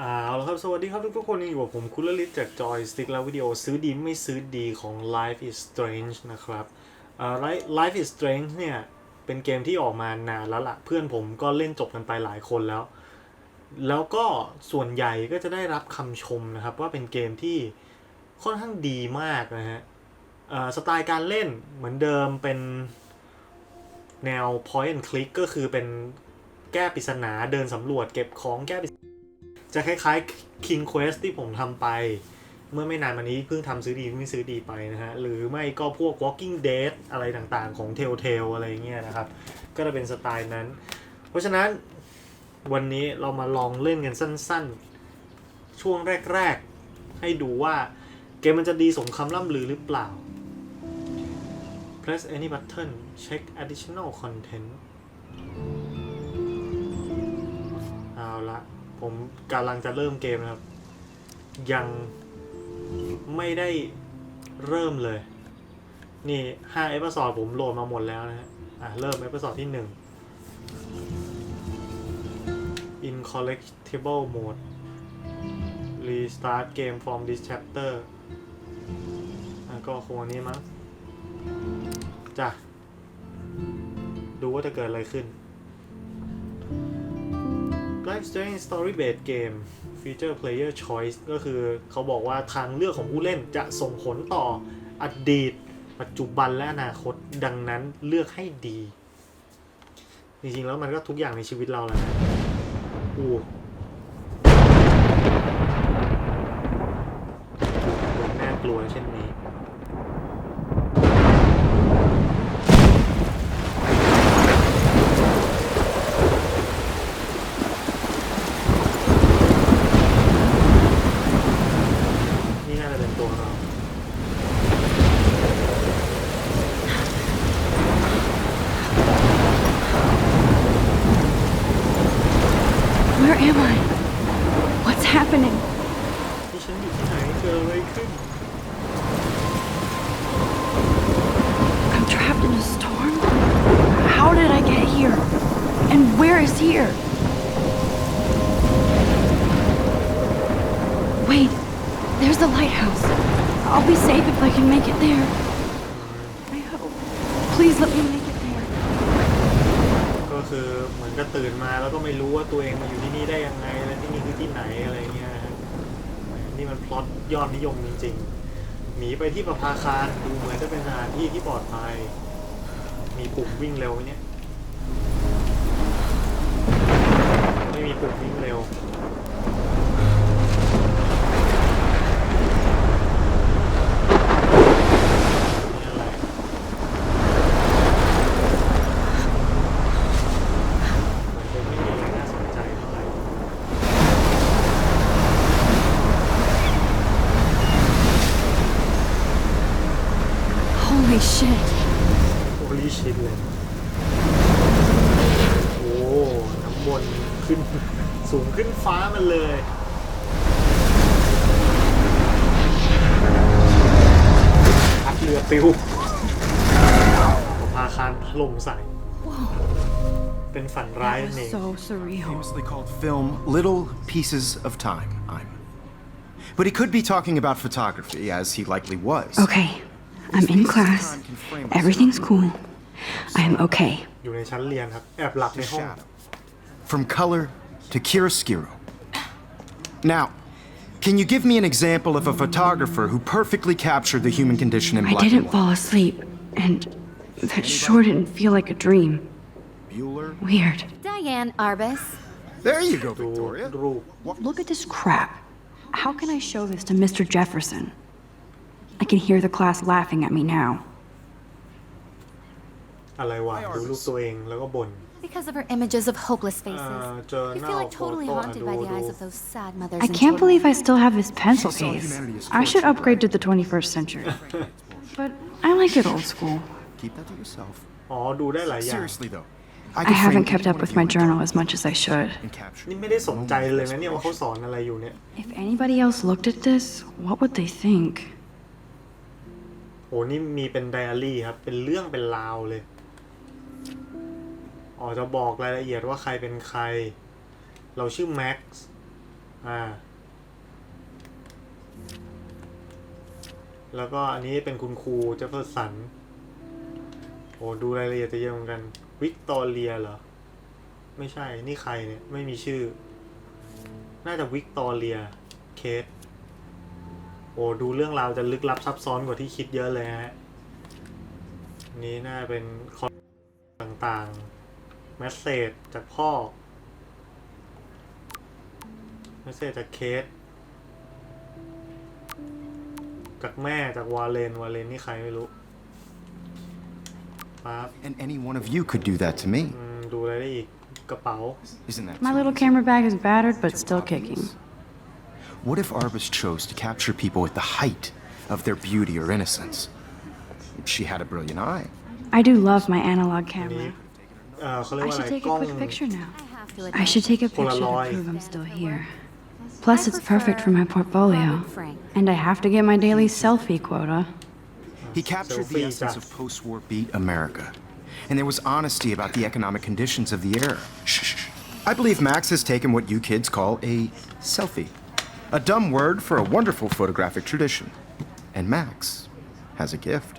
เอาละครับ สวัสดีครับทุกๆคนยังอยู่กับผมคุณลลิตจาก Joystick และวิดีโอซื้อดีไม่ซื้อดีของ Life is Strange นะครับอ่า Life- Life is Strange เนี่ย เป็นเกมที่ออกมานานแล้วละ่ะเพื่อนผมก็เล่นจบกันไปหลายคนแล้ว แล้วก็ส่วนใหญ่ก็จะได้รับคำชมนะครับ ว่าเป็นเกมที่ค่อนข้างดีมากนะฮะอ่าสไตล์การเล่นเหมือนเดิมเป็นแนว point and click ก็คือเป็นแก้ปริศนาเดินสำรวจเก็บของแก้ปริศ จะคล้ายๆ King Quest ที่ผมทำไป เมื่อไม่นานมานี้เพิ่งทำซื้อดีไม่ซื้อดีไปนะฮะ หรือไม่ก็พวก Walking Dead อะไรต่างๆ ของ Telltale อะไรเงี้ยนะครับ ก็จะเป็นสไตล์นั้น เพราะฉะนั้นวันนี้เรามาลองเล่นกันสั้นๆ ช่วงแรกๆ ให้ดูว่าเกมมันจะดีสมคำล่ำลือหรือเปล่า press any button check additional content เอาละ ผมกำลังจะเริ่มเกมนะครับ ยังไม่ได้เริ่มเลย นี่5เอพิโซดผมโหลดมาหมดแล้วนะฮะอะเริ่มเอพิโซดที่1 incollectible mode restart game from this chapter ก็คงอันนี้มั้งจ้ะ ดูว่าจะเกิดอะไรขึ้น Life Strange Story Based Game Future Player Choice ก็คือเขาบอกว่าทางเลือกของผู้เล่นจะส่งผลต่ออดีต ปัจจุบันและอนาคตดังนั้นเลือกให้ดี จริงๆแล้วมันก็ทุกอย่างในชีวิตเราแหละนะอู้น่ากลัวเช่นนี้ นี่น่าจะเป็นตัวเรา Where am I? What's happening? ที่ฉันอยู่ที่ไหนเกิดอะไรขึ้น I'm trapped in a storm? How did I get here? And where is here? Wait, there's the lighthouse. I'll be safe if I can make it there. I hope. Please let me make it there. ก็คือเหมือนก็ตื่นมาแล้วก็ไม่รู้ว่าตัวเองมาอยู่ที่นี่ได้ยังไงและที่นี่คือที่ไหนอะไรเงี้ยแหมนี่มันพล็อตยอดนิยมจริงๆ หนีไปที่ประภาคารดูเหมือนจะเป็นสถานที่ที่ปลอดภัย มีปุ่มวิ่งเร็วไหมเนี่ย ไม่มีปุ่มวิ่งเร็ว ปิวพาคารถล่มใส่ เป็นฝันร้าย That นั่นเอง was so surreal. famously called film Little Pieces of Time. I'm. But he could be talking about photography, as he likely was. Okay, I'm in class. Everything's cool. I am okay. อยู่ในชั้นเรียนครับ แอบหลับใน To ห้อง shadow. From color to chiaroscuro. Now, can you give me an example of a photographer who perfectly captured the human condition in black I didn't fall asleep, and that sure didn't feel like a dream. Bueller? Weird. Diane Arbus. There you go, Victoria. Look at this crap. How can I show this to Mr. Jefferson? I can hear the class laughing at me now. อะไรวะ ดูรูปตัวเองแล้วก็บ่น Because of her images of hopeless faces. Uh, you journal, feel like totally photo, haunted by the adodo. eyes of those sad mothers. I and can't children. believe I still have this pencil She saw case. humanity as I should torture, upgrade to right? the 21st century. But I like it old school. Keep that to yourself. อ๋อ ดูได้หลายอย่าง Seriously, though. I could frame haven't any kept up one with of you my in journal time as much as I should. and capture นี่ไม่ได้สนใจเลยนะ moments of เนี่ยว่าเขา inspiration. สอนอะไรอยู่เนี่ย If anybody else looked at this, what would they think? โห นี่มีเป็นไดอารี่ครับ เป็นเรื่องเป็นราวเลย อ๋อจะบอกรายละเอียดว่าใครเป็นใคร เราชื่อแม็กซ์อ่าแล้วก็อันนี้เป็นคุณครูเจฟเฟอร์สัน โอ้ดูรายละเอียดจะเยอะเหมือนกัน วิกตอเรียเหรอ ไม่ใช่ นี่ใครเนี่ย ไม่มีชื่อ น่าจะวิกตอเรีย เคส โอ้ดูเรื่องราวจะลึกลับซับซ้อนกว่าที่คิดเยอะเลยฮะ นี่น่าจะเป็นคอนต่างๆ แมสเซจจากพ่อ แมสเซจจากเคส จากแม่จากวาเลน วาเลนนี่ใครไม่รู้ปั๊บ And any one of you could do that to me. อืมดูอะไรได้อีก กระเป๋า Isn't that My so? little camera bag is battered but still kicking. What if Arbus chose to capture people at the height of their beauty or innocence? She had a brilliant eye. I do love my analog อันนี้ camera. เอ่อเขาเรียก I ว่าอะไร should take กล้ a อง quick picture now. I have to I admit, should take a picture to Polaroid. prove I'm still here. Plus, it's perfect for my portfolio. Robert Frank. And I have to get my daily selfie quota. He captured the Selfie essence Jack. of post war beat America. And there was honesty about the economic conditions of the era. Shh, shh, shh. I believe Max has taken what you kids call a selfie. A dumb word for a wonderful photographic tradition. And Max has a gift.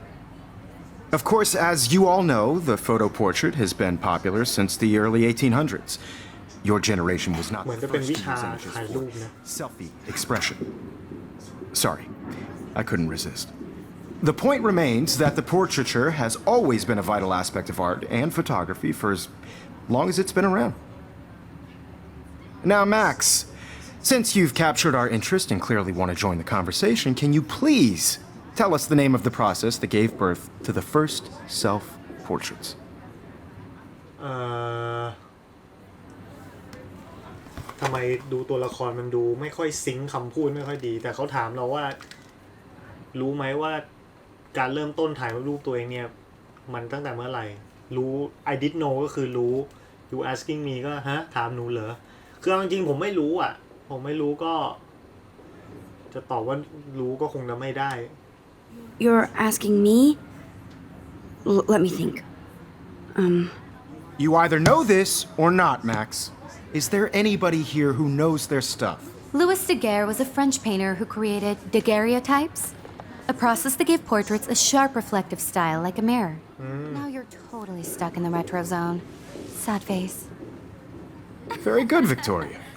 Of course, as you all know, the photo portrait has been popular since the early 1800s. Your generation was not the first to use images for selfie expression. Sorry, I couldn't resist. The point remains that the portraiture has always been a vital aspect of art and photography for as long as it's been around. Now, Max, since you've captured our interest and clearly want to join the conversation, can you please tell us the name of the process that gave birth to the first self portraits? เอ่อทำไมดูตัวละครมันดูไม่ค่อยซิงค์คำพูดไม่ค่อยดี แต่เขาถามเราว่า รู้ไหมว่าการเริ่มต้นถ่ายรูปตัวเองเนี่ย มันตั้งแต่เมื่อไหร่ รู้ I did know ก็คือรู้ you asking me ก็ฮะ ถามหนูเหรอ คือเอาจริงๆผมไม่รู้อะ ผมไม่รู้ก็ จะตอบว่ารู้ก็คงจะไม่ได้ You're asking me? L- let me think. Um, You either know this or not, Max. Is there anybody here who knows their stuff? Louis Daguerre was a French painter who created daguerreotypes, a process that gave portraits a sharp reflective style like a mirror. Now you're totally stuck in the retro zone. Sad face. Very good, Victoria.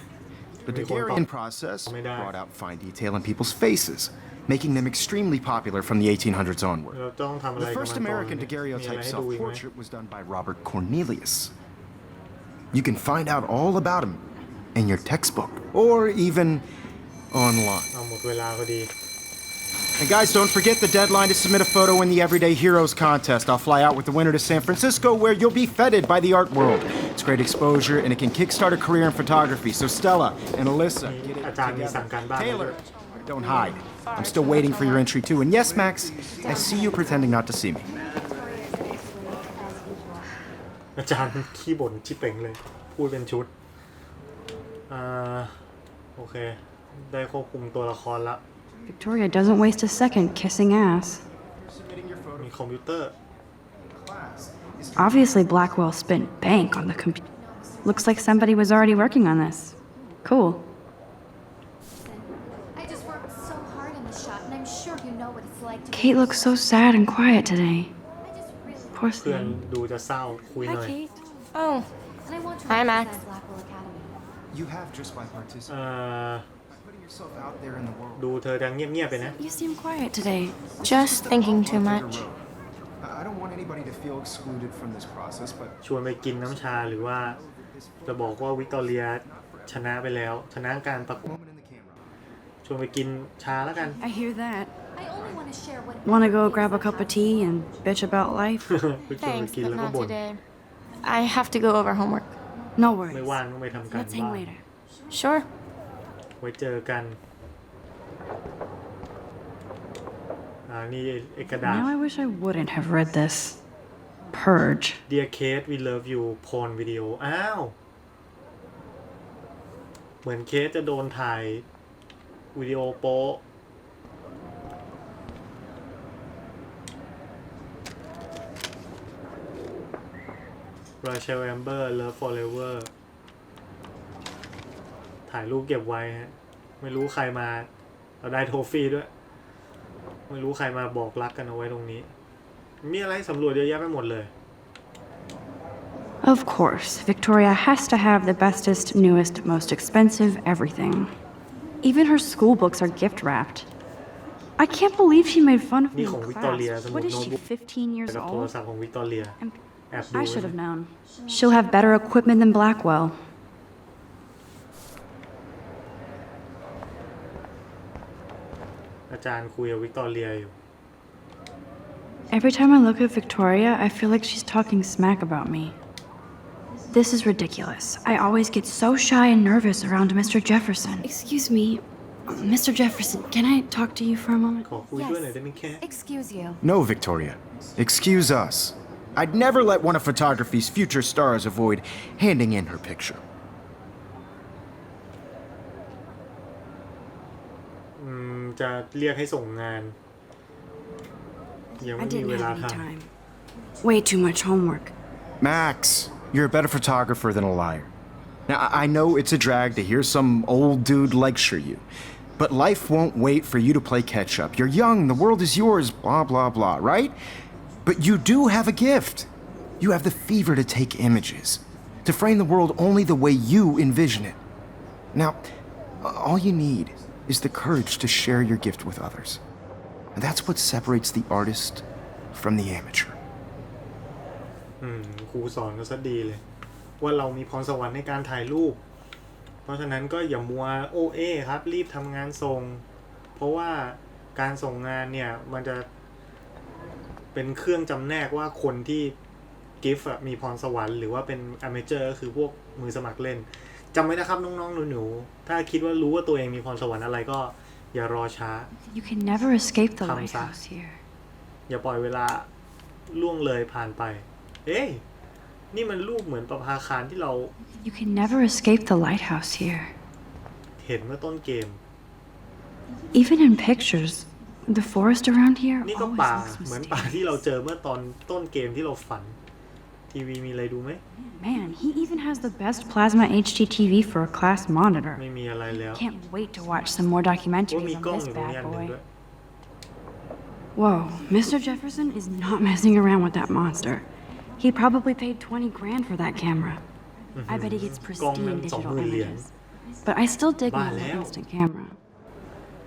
The Let me Daguerrean process Let brought out fine detail in people's faces, making them extremely popular from the 1800s onward. เราต้องทำอะไร The กับ first มันก่อน American เนี่ยมีอะไร daguerreotype ให้ดูอีกไหม self-portrait was done by Robert Cornelius. You can find out all about him in your textbook or even online. เอาหมดเวลาพอดี And guys, don't forget the deadline to submit a photo in the Everyday Heroes contest. I'll fly out with the winner to San Francisco where you'll be feted by the art world. It's great exposure and it can kickstart a career in photography. So Stella and Alyssa, get it อาจารย์มีสั่งการบ้านมาด้วย Taylor, don't hide. I'm still waiting for your entry too. And yes, Max, I see you pretending not to see me. อาจารย์ขี้บ่นชิบเป่งเลย พูดเป็นชุด อ่า โอเค ได้ควบคุมตัวละครละ Victoria doesn't waste a second kissing ass. มีคอมพิวเตอร์ Obviously, Blackwell spent bank on the computer. Looks like somebody was already working on this. Cool. Kate looks so sad and quiet today. I just really Poor เพื่อน thing. ดูจะเศร้าคุยห Hi, น่อย Kate. Oh, And I want to Hi, represent Max. Blackwell Academy. You have just by participating, อ่า by putting yourself out there in the world. ดูเธอจะเงียบๆไปนะ You seem quiet today. just thinking too much. I I don't want anybody to feel excluded from this process, but ชวนไปกินน้ำชาหรือว่า จะบอกว่าวิกตอเรียชนะไปแล้ว ชนะการประกวด moment in the camera. ชวนไปกินชาแล้วกัน I hear that. I only want to share what. Want to go grab a cup of tea and bitch about life? ไปชวนไป Thanks, กิน but แล้วก็ not บ่น today. I have to go over homework. No ไม่ worries. ว่างต้องไปทำการ Let's hang บ้าน later. Sure. ไว้เจอกัน อ่า นี่เอกระดาษ Now I wish I wouldn't have read this. Purge. Dear Kate we love you porn video อ้าว เหมือนเคสจะโดนถ่ายวิดีโอโป๊ะ Rachel Amber Love Forever ถ่ายรูปเก็บไว้ฮะ ไม่รู้ใครมา เราได้โทฟี่ด้วย ไม่รู้ใครมาบอกรักกันเอาไว้ตรงนี้ มีอะไรให้สำรวจเยอะแยะไปหมดเลย Of course, Victoria has to have the bestest, newest, most expensive everything. Even her school books are gift wrapped. I can't believe she made fun of me นี่ in ของวิกตอเรีย class. สมุ What ด is โน้ต she, บุ๊ก15 years กับโทร old? ศั I should have known. She'll have better equipment than Blackwell. Every time I look at Victoria, I feel like she's talking smack about me. This is ridiculous. I always get so shy and nervous around Mr. Jefferson. Excuse me, Mr. Jefferson, can I talk to you for a moment? Yes. Excuse you. No, Victoria. Excuse us. I'd never let one of photography's future stars avoid handing in her picture. Hmm, I didn't have any time. Way too much homework. Max, you're a better photographer than a liar. Now, I know it's a drag to hear some old dude lecture you, but life won't wait for you to play catch up. You're young, the world is yours, blah, blah, blah, right? But you do have a gift. You have the fever to take images, to frame the world only the way you envision it. Now, all you need is the courage to share your gift with others. And that's what separates the artist from the amateur. ำอืมครูสอนก็ซะดีเลย ว่าเรามีพรสวรรค์ในการถ่ายรูป เพราะฉะนั้นก็อย่ามัวโอเอครับ รีบทำงานส่ง เพราะว่าการส่งงานเนี่ย มันจะ เป็นเครื่องจำแนกว่าคนที่กิฟต์มีพรสวรรค์หรือว่าเป็นอเมเจอร์ก็คือพวกมือสมัครเล่นจำไว้นะครับน้องๆหนูๆถ้าคิดว่ารู้ว่าตัวเองมีพรสวรรค์อะไรก็อย่ารอช้า You can never escape the Thumbs up. lighthouse here. อย่าปล่อยเวลาล่วงเลยผ่านไป เอ้ยนี่มันรูปเหมือนประภาคารที่เรา You can never escape the lighthouse here. เห็นเมื่อต้นเกม Even in pictures, the forest around here นี่ก็ always ป่า looks เหมือนป่าที่ mysterious. เราเจอเมื่อตอนต้นเกมที่เราฝัน ทีวีมีอะไรดูไหม Man, he even has the best plasma HDTV for a class monitor. ไม่มีอะไรแล้ว Can't wait to watch some more ว่า documentaries มี on กล้อง this อยู่ตรงนี้ bad อันหนึ่ง boy. ด้วย Whoa, Mr. Jefferson is not messing around with that monster. He probably paid 20 grand for that camera. I bet he gets กล้องแม่ pristine งสองห digital มื่นเหรียญ images. But I still dig my Ba little leo. instant camera.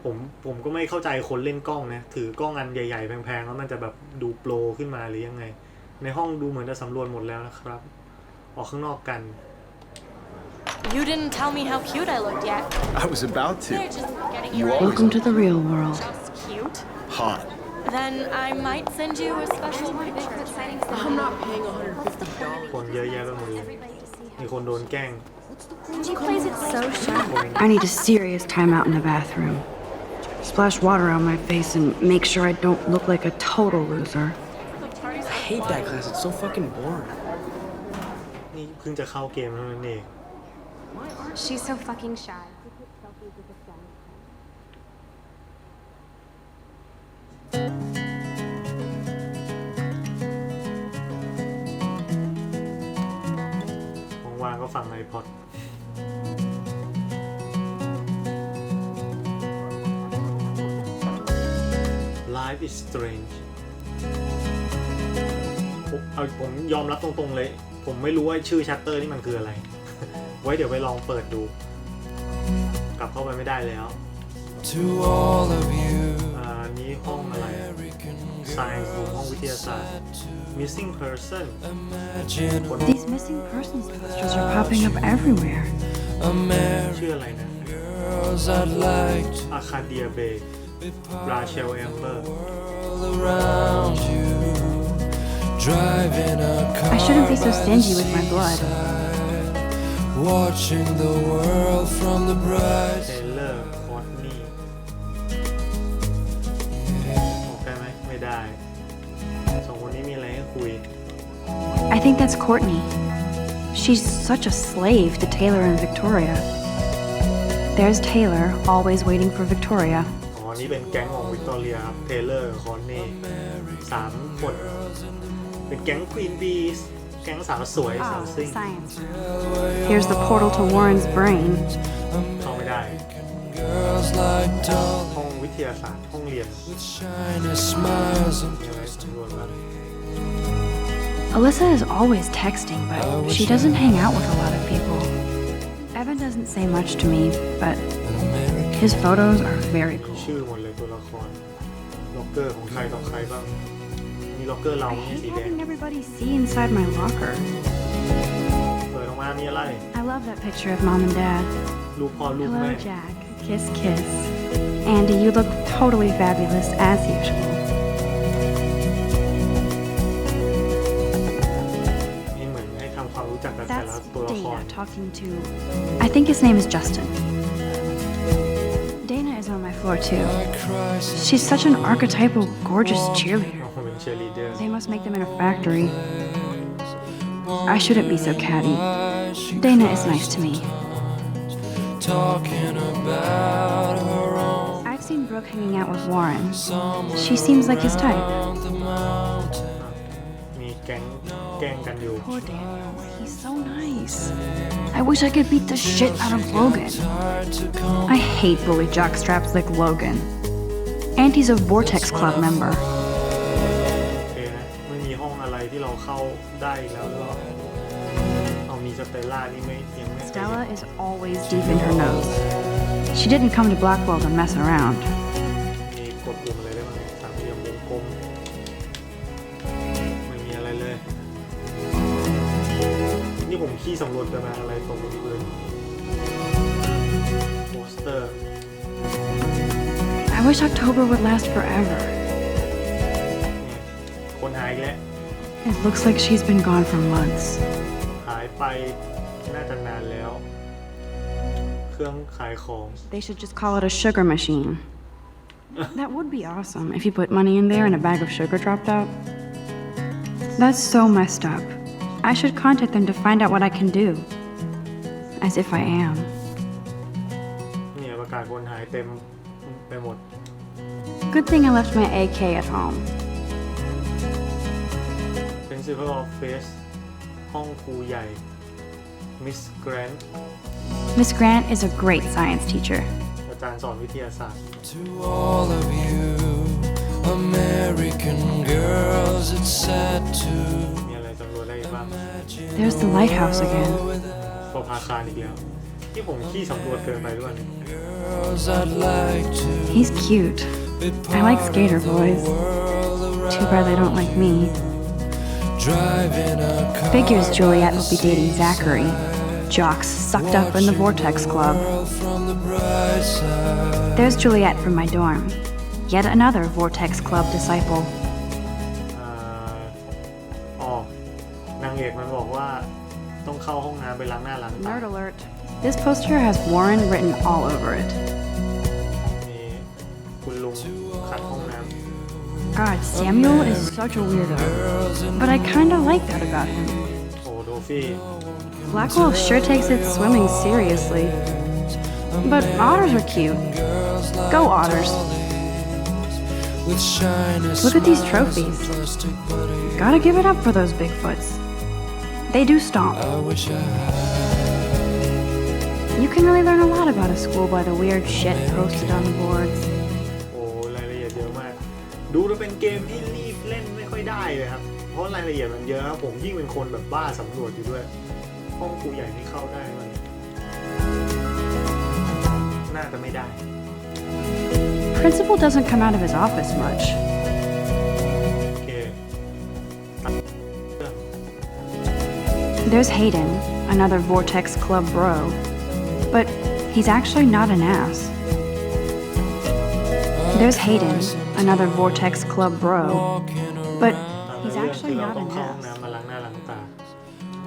ผมผมก็ไม่เข้าใจคนเล่นกล้องนะ ถือกล้องอันใหญ่ๆ แพงๆ แล้วมันจะแบบดูโปรขึ้นมาหรือยังไง ในห้องดูเหมือนจะสำรวจหมดแล้วนะครับ ออกข้างนอกกัน You didn't tell me how cute I looked yet. I was about They're just getting You you ready. always Welcome to the real world. Just cute. Hot. Then I might send you a special picture. I'm not paying $150. คนเยอะแยะไปหมดเลยมีคนโดนแกล้ง She plays it so shy. I need a serious timeout in the bathroom. Splash water on my face and make sure I don't look like a total loser. I hate that class. It's so fucking boring. นี่เพิ่งจะเข้าเกมเท่านั้นเอง She's so fucking shy. ว่างๆก็ฟังไอพอด Life is strange ผมเอาผมยอมรับตรงๆเลย ผมไม่รู้ว่าชื่อชัตเตอร์นี่มันคืออะไร ไว้เดี๋ยวไปลองเปิดดู กลับเข้าไปไม่ได้แล้ว To all of you, อ่าอันนี้ห้องอะไร American Science หรือห้อง girls วิทยาศาสตร์ missing person imagine These missing persons posters are popping up everywhere. American ชื่ออะไรนะ girls. I'd like to อาคาเดียเบย์ be part ราเชลแอมเบอร์ world around you. Driving a car I shouldn't be so by the stingy with my blood. seaside, Watching the world from the bright เทเลอร์คอตนี่ออกได้ไหมไม่ได้ สองคนนี้มีอะไรให้คุย I think that's Courtney. She's such a slave to Taylor and Victoria. There's Taylor, always waiting for Victoria. อ๋อ นี่เป็นแก๊งของวิกตอเรียครับเทเลอร์คอนเน่สามคน เป็นแก๊งควีนบีสแก๊งสาวสวย สาว Oh, ซิ่ง science. Here's the portal to Warren's brain. like ห้อ dolly งวิทยาศาสตร์ห้องเรียน with shiny smiles and มีอะไรสำรวจบ้าง Alyssa is always texting, but she doesn't hang out with a lot of people. Evan doesn't say much to me, but his photos are very มี cool. ชื่อหมดเลยตัวละคร ล็อกเกอร์ของใครต่อใครบ้าง มีล็อกเกอร์เรา I ไม่ใช่ hate สีแดง having everybody see inside my locker. เปิดออกมามีอะไร I love that picture of mom and dad. ลูกพ่อลูก Hello, แม่ Jack. Kiss, kiss. Andy, you look totally fabulous as usual. นี่เหมือนให้ทำความรู้จักกับแต่ละ That's ตัวละคร Dana talking to. I think his name is Justin. too. She's such an archetypal, gorgeous cheerleader. They must make them in a factory. I shouldn't be so catty. Dana is nice to me. I've seen Brooke hanging out with Warren. She seems like his type. Poor Daniel. He's so nice. I wish I could beat the shit out of Logan. Hard to come I hate bully jockstraps like Logan. And he's a Vortex Club member. โอเคนะไม่มีห้องอะไรที่เราเข้าได้อีกแล้วหรือเปล่าเอามีสเตลล่านี่ไม่ยังไม่เคยเห็น Stella is always deep in her nose. She didn't come to Blackwell to mess around. สำรวจกันมาอะไรตรงนี้เลยโปสเตอร์ I wish October would last forever. เนี่ยคนหายอีกแล้ว It looks like she's been gone for months. หายไปน่าจะนานแล้ว เครื่องขายของ They should just call it a sugar machine. That would be awesome if you put money in there and a bag of sugar dropped out. That's so messed up. I should contact them to find out what I can do. As if I am. เนี่ยประกาศคนหายเต็มไปหมด Good thing I left my AK at home. Principal Office ห้องครูใหญ่ Miss Grant Miss Grant is a great science teacher. อาจารย์สอนวิทยาศาสตร์ to all of you American girls. It's sad to There's the lighthouse again. พอพาคารอีกแล้ว ที่ผมขี้สำรวจเกินไปด้วย girls I'd like to He's cute. be I like skater boys. world around. Too bad they don't like me. Driving a car Figures Juliet will be dating Zachary. Jocks sucked up in the Vortex Club. from the bright side. There's Juliet from my dorm. Yet another Vortex Club disciple. เข้าห้องน้ำไปล้างหน้าล้างตา Nerd alert. This poster has Warren written all over it. มีคุณลุงขัดห้องน้ God, Samuel is such a weirdo. But I kinda like that about him. ำโอ้โดฟี่ Blackwell sure takes its swimming seriously. But otters are cute. Go otters. With shiny Look at these smiles and trophies. plastic buddy. Gotta give it up for those Bigfoots. They do stomp. I wish I had You can really learn a lot about a school by the weird shit posted on the boards. โอ้รายละเอียดเยอะมาก ดูแล้วเป็นเกมที่รีบเล่นไม่ค่อยได้เลยครับ เพราะรายละเอียดมันเยอะครับผมยิ่งเป็นคนแบบบ้าสำรวจอยู่ด้วย ห้องครูใหญ่นี่เข้าได้มันน่าจะไม่ได้ Principal doesn't come out of his office much. There's Hayden, another Vortex Club bro. But he's actually not an ass. There's Hayden, another Vortex Club bro. walking around. But ตาม he's เรื่อง actually คือเรา not ต้อง an เข้าห้อง ass. น้ำมาล้างหน้าล้างตา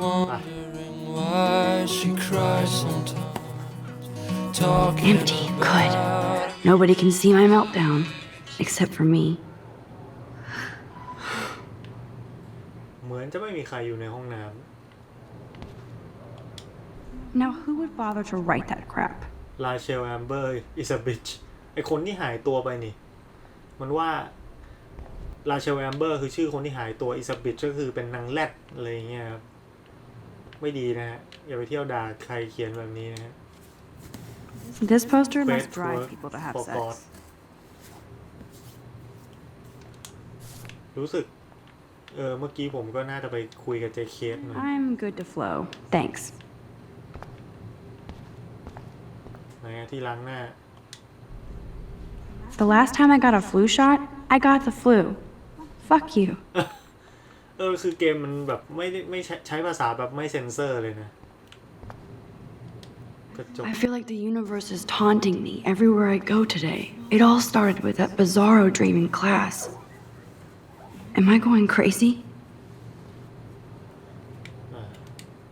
Wondering why she cries sometimes. Talking Empty. Good. Nobody can see my meltdown. Except for me. เหมือนจะไม่มีใครอยู่ในห้องน้ Now, who would bother to write that crap? ำลาเชลแอมเบอร์อิสบิชไอคนที่หายตัวไปนี่ มันว่าลาเชลแอมเบอร์คือชื่อคนที่หายตัวอิสบิชก็คือเป็นนางแรดอะไรอย่างเงี้ยครับ ไม่ดีนะฮะ อย่าไปเที่ยวด่าใครเขียนแบบนี้นะฮะ This poster Fate must drive for- people to have for God sex. รู้สึก เออเมื่อกี้ผมก็น่าจะไปคุยกับเจเคสหน่อย I'm good to flow. Thanks. ไหนอะที่ล้างหน้า The last time I got a flu shot, I got the flu. Fuck you. เออ คือเกมมันแบบไม่ได้ไม่ใช้ใช้ภาษาแบบไม่เซ็นเซอร์เลยนะ กระจก I feel like the universe is taunting me everywhere I go today. It all started with that bizarro dream in class. Am I going crazy? อ่า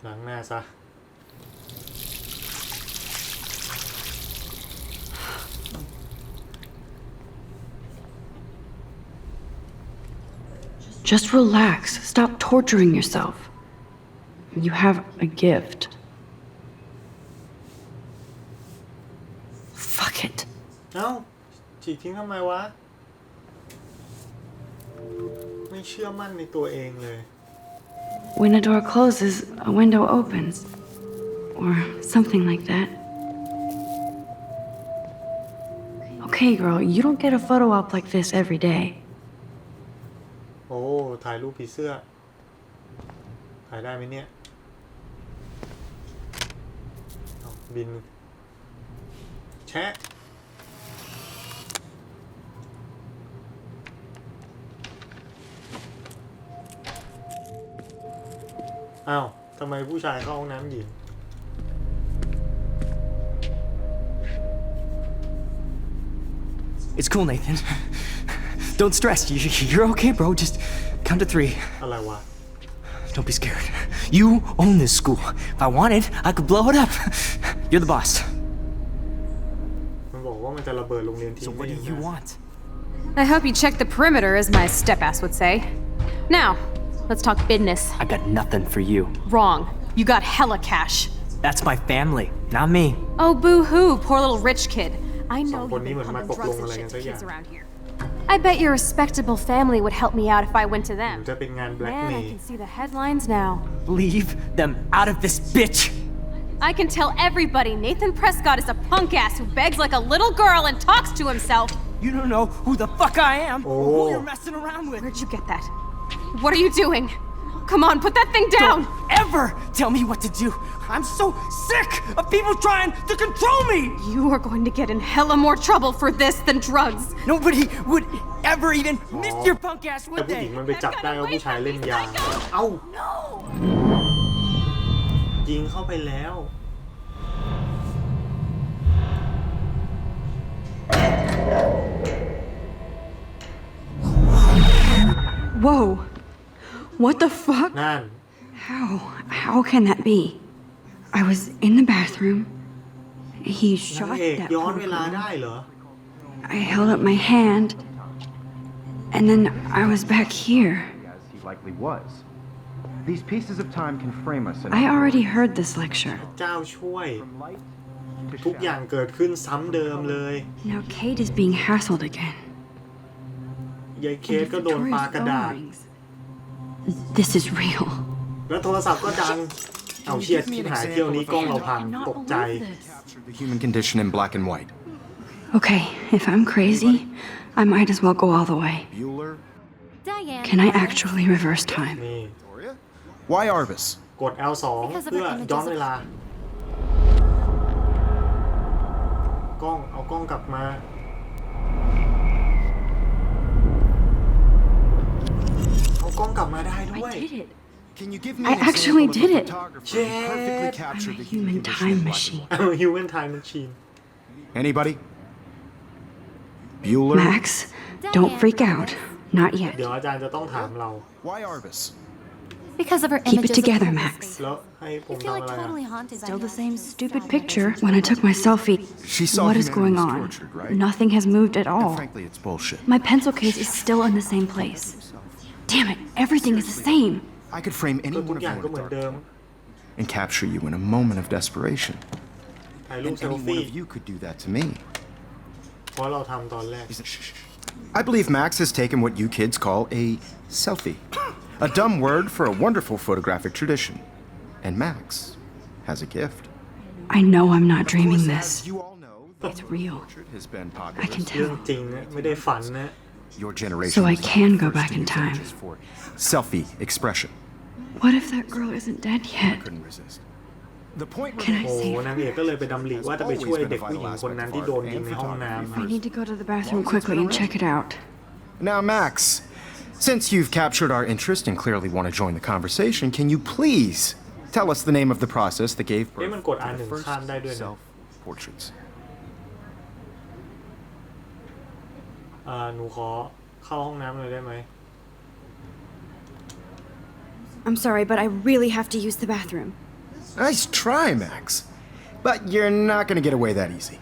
ล้างหน้าซะ Just relax. Stop torturing yourself. You have a gift. Fuck it. เอ้าฉีกทิ้งทำไมวะ ไม่เชื่อมั่นในตัวเองเลย When a door closes, a window opens. Or something like that. Okay, girl, you don't get a photo op like this every day. ถ่ายรูปผีเสื้อ ถ่ายได้ไหมเนี่ยบิน แชะอ้าวทำไมผู้ชายเข้าห้องน้ำหญิง It's cool, Nathan. Don't stress. You're okay, bro. Just count to three. อะไรวะ Don't be scared. You own this school. If I wanted, I could blow it up. You're the boss. มันบอกว่ามันจะระเบิดโรงเรียนทิ้ So ง what ได้ do ยัง you ไง want? I hope you checked the perimeter, as my step ass would say. Now, let's talk business. I got nothing for you. Wrong. You got hella cash. That's my family, not me. Oh, boo hoo, poor little rich kid. I know สองคน you've นี้ been เหมือนมา pumping ตกลง drugs อะไร and กัน shit สั to กอย่าง kids around here. I bet your respectable family would help me out if I went to หรือ them. จะเป็นงานแบล็ก Man, เม I ย์ can see the headlines now. Leave them out of this bitch. I can tell everybody Nathan Prescott is a punk ass who begs like a little girl and talks to himself. You don't know who the fuck I am or Oh. who you're messing around with. Where'd you get that? What are you doing? Come on, put that thing down! Don't ever tell me what to do. I'm so sick of people trying to control me. You are going to get in hella more trouble for this than drugs. Nobody would ever even miss your punk ass, แต่ would ผู้ห they? ญิงมันไปจับได้ว่าผู้ชายเล่นยา เอ้า ยิงเข้าไปแล้ว Whoa. What the fuck? นั่น How? How can that be? I was in the bathroom. He นาง shot เอก that ย้อน poor เวลา girl. ได้เหรอ I held up my hand. And then I was back here. As he likely was. These pieces of time can frame us in I already heard this lecture. เจ้าช่วย from light to ทุกอย่าง shadow. เกิดขึ้นซ้ำเดิมเลย Now Kate is being hassled again. ยายเคส And ก็โดนปา Victoria's กระ phone ดาษ rings. This is real. แล้วโทรศัพท์ก็ดัง เอาเชียดที่หายเที่ยวนี้กล้องเราพัง cannot ตกใจ believe this. Captured the human condition in black and white. Okay, if I'm crazy, I might as well go all the way. Bueller, Diane. Can I Lawrence. actually reverse time? นี่ Victoria? Why Arvis? กด L2 Because of เพื่อ our images ย้อน of- เวลา กล้อง เอากล้องกลับมา เอากล้องกลับมาได้ด้วย I did it. Can you give me I an actually example of did a it. photographer who perfectly Shit. captured I'm a the human human condition time in black and machine. เอา Human Time Machine Anybody? Bueller? Max, don't freak out. Not เดี๋ยว yet. อาจารย์จะต้องถามเรา Why Arvis? Because of her Keep it images of together, pregnancy.แล้วให้ผ I ม feel ทำ like อะไรอ่ะ totally haunted by Still the that same stupid sad picture images. when I took my selfie. She saw What is humanity going was on? tortured, right? Nothing has moved at And all. frankly, it's bullshit. My pencil case is still in the same place. Damn it, everything is the same. I could frame any ก็ทุ one ก of อย่าง you ก็ in เหมื a อน dark เดิม and capture you in a moment of desperation. ถ่ายรูป And เซล any one ฟี่ of you could do that to me. เพราะเราทำตอนแรก Isn't- shh, shh, shh. I believe Max has taken what you kids call a selfie. A dumb word for a wonderful photographic tradition. And Max has a gift. I know I'm not Of dreaming course, this. As you all know, It's real. Portrait has been I popular can เรื่อง tell. จริงนะไม่ได้ฝันนะ Your generation So I was can the go first back to in use time. images for selfie expression. What if that girl isn't dead yet? Couldn't resist. The point Can I โอ้ save นางเอกก็เลยไปดำริว่าจะไปช่วยเด็กผู้หญิงคนนั้นที่โดนยิงในห้องน้ำ I need to go to the bathroom quickly and check it out. Now, Max, since you've captured our interest and clearly want to join the conversation, can you please tell us the name of the process that gave เอ๊ะ birth มันกด to R1 the first ข้ามได้ด้วยนะ self-portraits? อ่าหนูขอเข้าห้องน้ำเลยได้ไหม I'm sorry, but I really have to use the bathroom. Nice try, Max. But you're not going to get away that easy.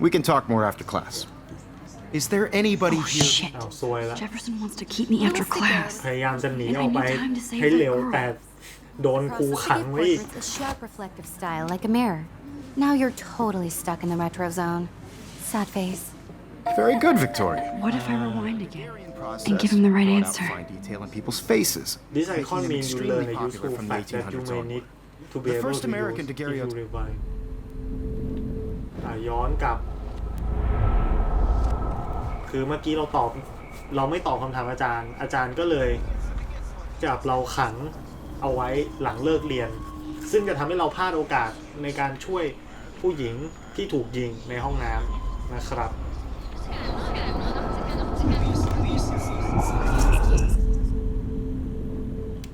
We can talk more after class. Is there anybody Oh, here? shit. อ้าวซวยละ Jefferson wants to keep me after class. พยายามจะหนี And อ I อกไป need time to save ให้ that เร็ว girl. แต่โดนครู Process ขัง the gift ไว้อีก portraits a sharp reflective style like a mirror. Now you're totally stuck in the retro zone. Sad face. Very good, Victoria. What if I rewind again? Process And give him the right brought out answer. fine detail in people's faces. This making icon them means you extremely learn a popular useful from the fact that you 1800s may onward. need to be The able first to American use if daguerreotype- you rewind อะย้อนกลับ คือเมื่อกี้เราตอบ เราไม่ตอบคำถามอาจารย์ อาจารย์ก็เลยจับเราขังเอาไว้หลังเลิกเรียน ซึ่งจะทำให้เราพลาดโอกาสในการช่วยผู้หญิงที่ถูกยิงในห้องน้ำนะครับ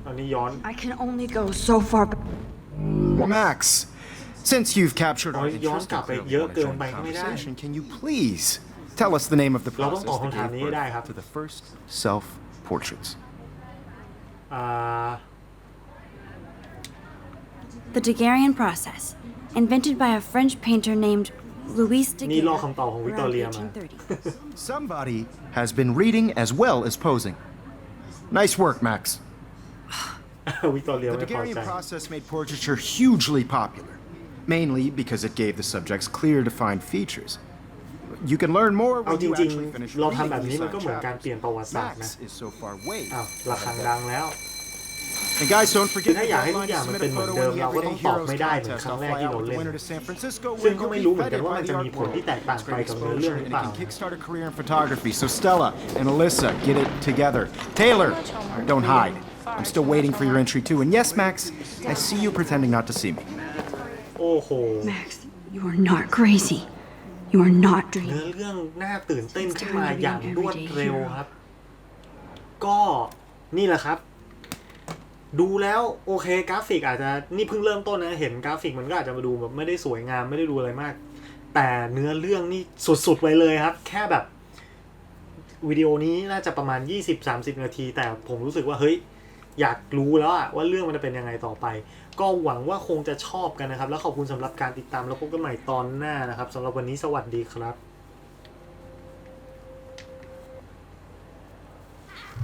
อันนี้ย้อน I can only go so far. b- Max, since you've captured our Oh, you interest want and clearly to want to join the go back, conversation, can you please tell us the name of the เราต้อง process ตอบ that คำถาม gave นี้ให้ได้ครับ birth to the first self-portraits? อ่า The Daguerrean process, invented by a French painter named Louis นี่ลอก Daguerre คำตอบของวิกตอ around เรียมา 1830. Somebody has been reading as well as posing. Nice work, Max. วิกตอเรีย The ไม่พอ Daguerrean ใจ process made portraiture hugely popular, mainly because it gave the subjects clear, defined features. You can learn more เอา when จ you ริง actually finish ๆ เราทำ reading แบบนี้ these มันก็เหมือนการ chapters. เปลี่ยนประวัติศาสตร์นะ Max is so far way อ้าว ahead ระ of ฆัง that. ดังแล้ว And guys, don't คือ forget ถ้า the อยากให้ทุก deadline อย่าง to มัน submit เป็น a เหมือน photo เดิม in the เราก็ต้อง Everyday ตอบ Heroes ไม่ได้เหมือน contest. ครั้ง I'll แรก fly ที่ out เรา with the เล่น winner to San Francisco. ซึ่ง where ก็ you'll ไม่ be รู้เหมือนกัน feted ว่า by มัน the จะ art มีผล world. ที่แตกต่าง It's ไป great กับเนื้อเรื่อง exposure หรือ and เป it ล่า can kickstart a career in photography. So Stella and Alyssa, get it together. Taylor, don't hide. I'm still waiting for your entry too. And yes, Max, I see you pretending not to see me. โอ้โห Max, you are not crazy. You are not เนื้อ dreaming. เรื่องน่าตื่นเต้นขึ้นมาอย่างรวดเร็วครับ ก็นี่แหละครับ ดูแล้วโอเคกราฟิกอาจจะนี่เพิ่งเริ่มต้นนะเห็นกราฟิกมันก็อาจจะมาดูแบบไม่ได้สวยงามไม่ได้ดูอะไรมาก แต่เนื้อเรื่องนี่สุดๆไปเลยครับ แค่แบบวิดีโอนี้น่าจะประมาณ 20-30 นาที แต่ผมรู้สึกว่าเฮ้ยอยากรู้แล้วอะว่าเรื่องมันจะเป็นยังไงต่อไป ก็หวังว่าคงจะชอบกันนะครับ แล้วขอบคุณสำหรับการติดตามแล้วพบกันใหม่ตอนหน้านะครับสำหรับวันนี้สวัสดีครับ